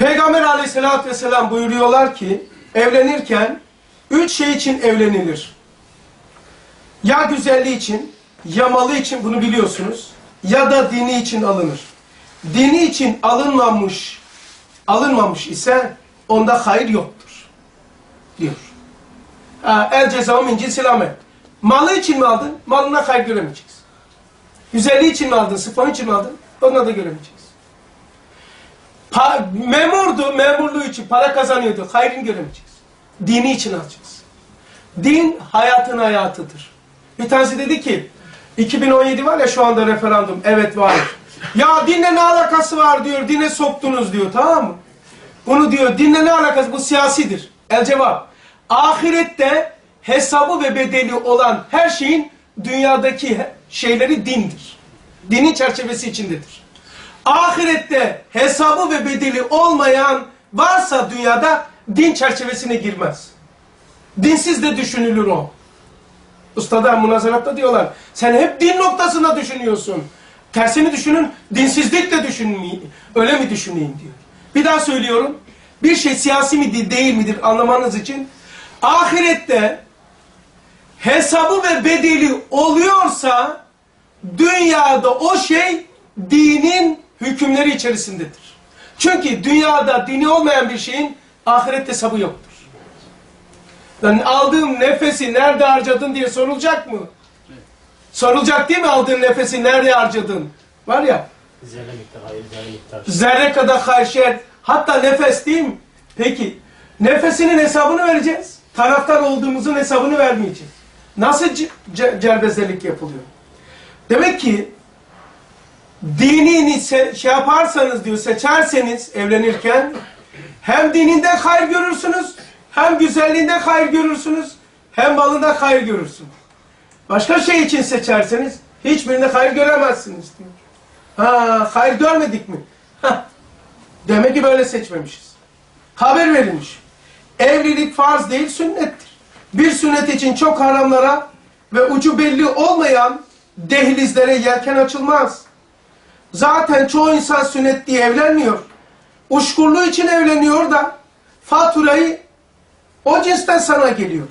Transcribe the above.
Peygamber aleyhissalatü vesselam buyuruyorlar ki evlenirken üç şey için evlenilir. Ya güzelliği için, ya malı için bunu biliyorsunuz. Ya da dini için alınır. Dini için alınmamış, alınmamış ise onda hayır yoktur. Diyor. El cezamı min cinsil amel. Malı için mi aldın? Malına hayır göremeyeceksin. Güzelliği için mi aldın? Sıfanı için mi aldın? Ona da göremeyeceksin. Pa memurdu, memurluğu için para kazanıyordu. Hayrını göremeyeceksin. Dini için alacaksın. Din hayatın hayatıdır. Bir tanesi dedi ki 2017 var ya şu anda referandum. Evet var. Ya dinle ne alakası var diyor. Dine soktunuz diyor tamam mı? Bunu diyor dinle ne alakası? Bu siyasidir. El cevap. Ahirette hesabı ve bedeli olan her şeyin dünyadaki şeyleri dindir. Dinin çerçevesi içindedir. Ahirette hesabı ve bedeli olmayan varsa dünyada din çerçevesine girmez. Dinsiz de düşünülür o. Ustalar münazaratta diyorlar. Sen hep din noktasında düşünüyorsun. Tersini düşünün, dinsizlik de düşünmeyin. Öyle mi düşüneyim diyor. Bir daha söylüyorum. Bir şey siyasi midir değil midir anlamanız için ahirette hesabı ve bedeli oluyorsa dünyada o şey dinin hükümleri içerisindedir. Çünkü dünyada dini olmayan bir şeyin ahiret hesabı yoktur. Yani aldığım nefesi nerede harcadın diye sorulacak mı? Sorulacak değil mi aldığın nefesi nerede harcadın? Var ya Zerre miktar, hayır zerre miktar. zerre kadar hayşer hatta nefes değil mi? Peki nefesinin hesabını vereceğiz. Taraftar olduğumuzun hesabını vermeyeceğiz. Nasıl ce- cerbezelik yapılıyor? Demek ki dinini se- şey yaparsanız diyor seçerseniz evlenirken hem dininden hayır görürsünüz hem güzelliğinden hayır görürsünüz hem malından hayır görürsünüz. Başka şey için seçerseniz hiçbirinde hayır göremezsiniz diyor. Ha, hayır görmedik mi? Hah. Demek ki böyle seçmemişiz. Haber verilmiş. Evlilik farz değil sünnettir. Bir sünnet için çok haramlara ve ucu belli olmayan dehlizlere yelken açılmaz. Zaten çoğu insan sünnet diye evlenmiyor. Uşkurluğu için evleniyor da faturayı o cinsten sana geliyor.